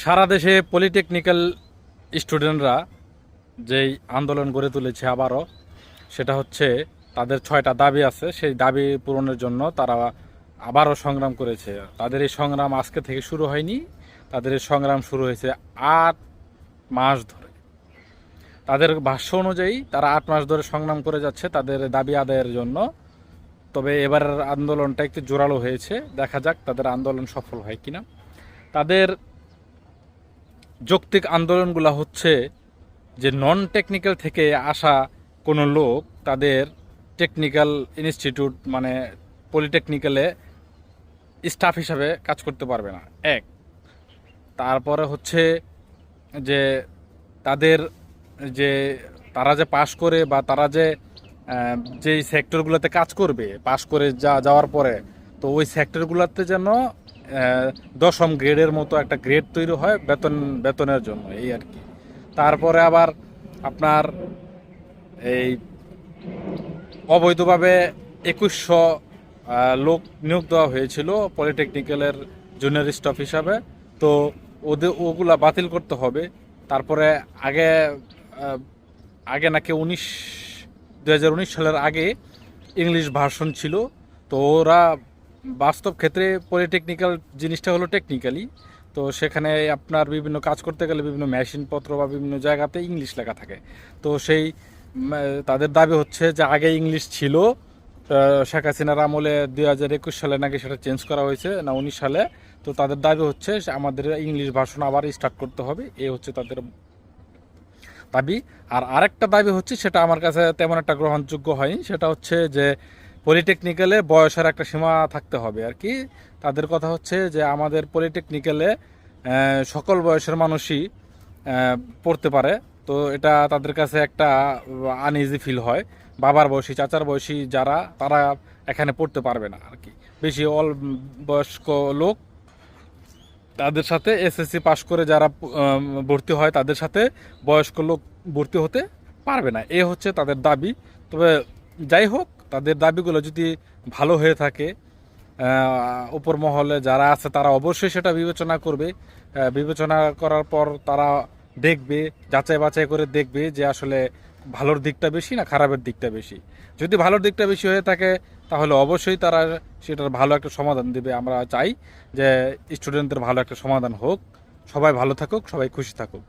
সারা দেশে পলিটেকনিক্যাল স্টুডেন্টরা যেই আন্দোলন গড়ে তুলেছে আবারও, সেটা হচ্ছে তাদের ছয়টা দাবি আছে। সেই দাবি পূরণের জন্য তারা আবারও সংগ্রাম করেছে। তাদের এই সংগ্রাম আজকে থেকে শুরু হয়নি। তাদের এই সংগ্রাম শুরু হয়েছে আট মাস ধরে। তাদের ভাষ্য অনুযায়ী তারা আট মাস ধরে সংগ্রাম করে যাচ্ছে তাদের দাবি আদায়ের জন্য। তবে এবারের আন্দোলনটা একটু জোরালো হয়েছে। দেখা যাক তাদের আন্দোলন সফল হয় কিনা। তাদের যৌক্তিক আন্দোলনগুলো হচ্ছে যে নন টেকনিক্যাল থেকে আসা কোনো লোক তাদের টেকনিক্যাল ইনস্টিটিউট মানে পলিটেকনিক্যালে স্টাফ হিসাবে কাজ করতে পারবে না। এক। তারপরে হচ্ছে যে তাদের যে তারা যে পাশ করে বা তারা যে যেই সেক্টরগুলোতে কাজ করবে পাশ করে যা, যাওয়ার পরে, তো ওই সেক্টরগুলোতে যেন দশম গ্রেডের মতো একটা গ্রেড তৈরি হয় বেতন, বেতনের জন্য, এই আর কি। তারপরে আবার আপনার এই অবৈধভাবে একুশশো লোক নিয়োগ দেওয়া হয়েছিল পলিটেকনিক্যালের জুনিয়র স্টাফ হিসাবে। তো ওদের ওগুলা বাতিল করতে হবে। তারপরে আগে আগে নাকি উনিশ দু সালের আগে ইংলিশ ভার্সন ছিল। তো ওরা বাস্তব ক্ষেত্রে পলিটেকনিক্যাল জিনিসটা হলো টেকনিক্যালি তো সেখানে আপনার বিভিন্ন কাজ করতে গেলে বিভিন্ন মেশিনপত্র বা বিভিন্ন জায়গাতে ইংলিশ লেখা থাকে। তো সেই তাদের দাবি হচ্ছে যে আগে ইংলিশ ছিল শেখ হাসিনার আমলে দুই হাজার একুশ সালে নাকি সেটা চেঞ্জ করা হয়েছে না উনিশ সালে। তো তাদের দাবি হচ্ছে আমাদের ইংলিশ ভাষণ আবার স্টার্ট করতে হবে এ হচ্ছে তাদের দাবি। আর আরেকটা দাবি হচ্ছে সেটা আমার কাছে তেমন একটা গ্রহণযোগ্য হয়নি সেটা হচ্ছে যে পলিটেকনিক্যালে বয়সের একটা সীমা থাকতে হবে আর কি। তাদের কথা হচ্ছে যে আমাদের পলিটেকনিক্যালে সকল বয়সের মানুষই পড়তে পারে। তো এটা তাদের কাছে একটা আনইজি ফিল হয়। বাবার বয়সী, চাচার বয়সী যারা, তারা এখানে পড়তে পারবে না আর কি। বেশি অল বয়স্ক লোক, তাদের সাথে এসএসসি পাশ করে যারা ভর্তি হয়, তাদের সাথে বয়স্ক লোক ভর্তি হতে পারবে না। এ হচ্ছে তাদের দাবি। তবে যাই হোক তাদের দাবিগুলো যদি ভালো হয়ে থাকে উপর মহলে যারা আছে তারা অবশ্যই সেটা বিবেচনা করবে। বিবেচনা করার পর তারা দেখবে, যাচাই বাছাই করে দেখবে যে আসলে ভালোর দিকটা বেশি না খারাপের দিকটা বেশি। যদি ভালোর দিকটা বেশি হয়ে থাকে, তাহলে অবশ্যই তারা সেটার ভালো একটা সমাধান দেবে। আমরা চাই যে স্টুডেন্টদের ভালো একটা সমাধান হোক। সবাই ভালো থাকুক, সবাই খুশি থাকুক।